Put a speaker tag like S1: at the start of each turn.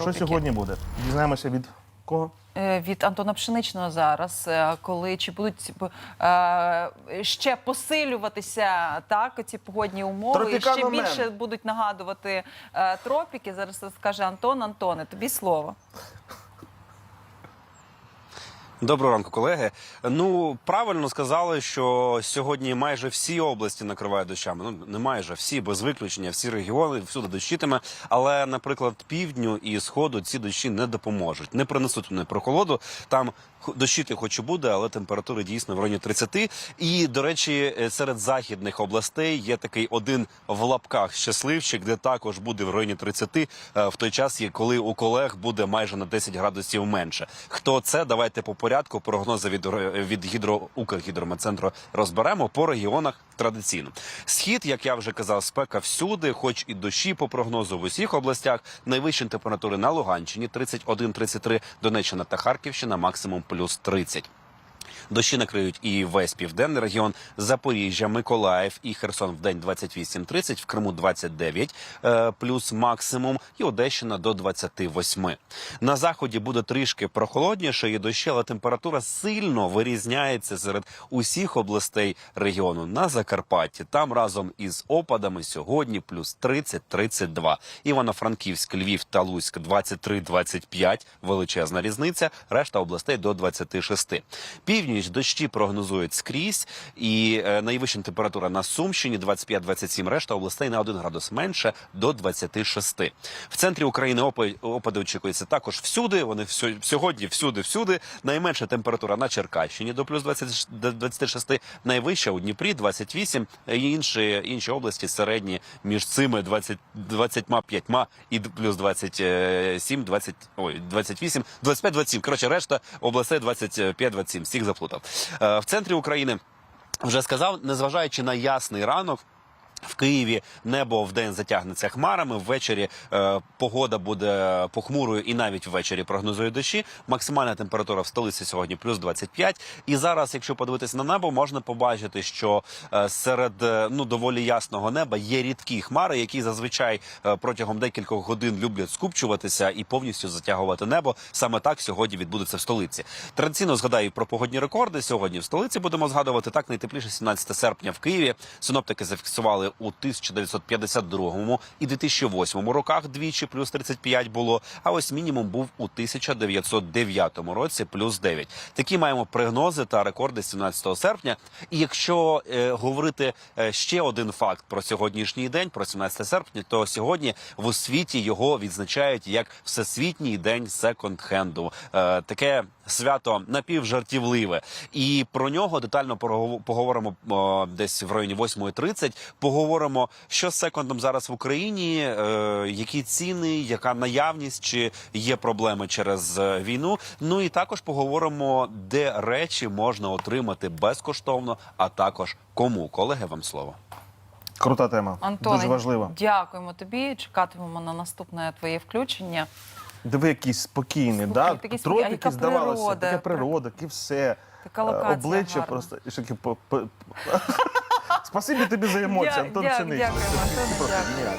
S1: Що сьогодні буде? Дізнаємося від кого?
S2: Е, Від Антона Пшеничного зараз, е, коли чи будуть е, ще посилюватися так ці погодні умови, і ще
S1: Тропіканомен.
S2: більше будуть нагадувати е, тропіки. Зараз розкаже Антон. Антоне, тобі слово.
S3: Доброго ранку, колеги. Ну правильно сказали, що сьогодні майже всі області накривають дощами. Ну не майже всі, без виключення, всі регіони всюди дощитиме. Але, наприклад, півдню і сходу ці дощі не допоможуть, не принесуть вони прохолоду. Там дощити хоч і буде, але температури дійсно в районі 30. І до речі, е, серед західних областей є такий один в лапках щасливчик, де також буде в районі 30, е, в той час, коли у колег буде майже на 10 градусів менше. Хто це? Давайте по порядку. Прогнози від, ро- від гідро Укргідрометцентру розберемо по регіонах традиційно. Схід, як я вже казав, спека всюди, хоч і дощі по прогнозу в усіх областях. Найвищі температури на Луганщині 31-33, Донеччина та Харківщина максимум плюс 30. Дощі накриють і весь південний регіон Запоріжжя, Миколаїв і Херсон в день 28-30, в Криму 29 е, плюс максимум, і Одещина до 28. На заході буде трішки прохолодніше і дощі, але температура сильно вирізняється серед усіх областей регіону. На Закарпатті там разом із опадами сьогодні плюс 30-32. Івано-Франківськ, Львів та Луцьк 23-25, величезна різниця. Решта областей до 26. Північ дощі прогнозують скрізь, і е, найвища температура на Сумщині 25-27, решта областей на 1 градус менше до 26. В центрі України опади очікуються також всюди. Вони сьогодні всюди, всюди. Найменша температура на Черкащині до плюс 20, до 26, найвища у Дніпрі 28, і інші, інші області середні між цими 20, 25 і плюс 27, 20, ой, 28, 25, 27. Коротше, решта областей 25, 27. Всіх заплутав. Е, В центрі України вже сказав, незважаючи на ясний ранок. В Києві небо вдень затягнеться хмарами. Ввечері е, погода буде похмурою і навіть ввечері прогнозує дощі. Максимальна температура в столиці сьогодні плюс 25. І зараз, якщо подивитися на небо, можна побачити, що е, серед е, ну доволі ясного неба є рідкі хмари, які зазвичай е, протягом декількох годин люблять скупчуватися і повністю затягувати небо. Саме так сьогодні відбудеться в столиці. Традиційно згадаю про погодні рекорди. Сьогодні в столиці будемо згадувати так. Найтепліше 17 серпня в Києві. Синоптики зафіксували у 1952 і 2008 роках двічі плюс 35 було. А ось мінімум був у 1909 році плюс 9. Такі маємо прогнози та рекорди 17 серпня. І якщо е, говорити е, ще один факт про сьогоднішній день, про 17 серпня, то сьогодні в освіті його відзначають як всесвітній день секонд-хенду. Е, таке свято напівжартівливе. І про нього детально поговоримо о, десь в районі 8.30. Поговоримо, що з секондом зараз в Україні, е, які ціни, яка наявність, чи є проблеми через е, війну. Ну і також поговоримо, де речі можна отримати безкоштовно, а також кому. Колеги, вам слово.
S1: Крута тема.
S2: Антоне,
S1: Дуже важлива.
S2: Дякуємо тобі. Чекатимемо на наступне твоє включення.
S1: Диви, якийсь спокійний,
S2: Слухай,
S1: да?
S2: такий спокій- а яка
S1: Тропіки здавалося,
S2: природа?
S1: таке природа, і все.
S2: Така
S1: Е,
S2: локація
S1: Обличчя
S2: гарна.
S1: просто. і що таке по- по- Спасибі тобі за емоції,
S2: Дя-
S1: Антон
S2: дя-
S1: Пшеничний.
S2: дякуємо, Антоне, дякую.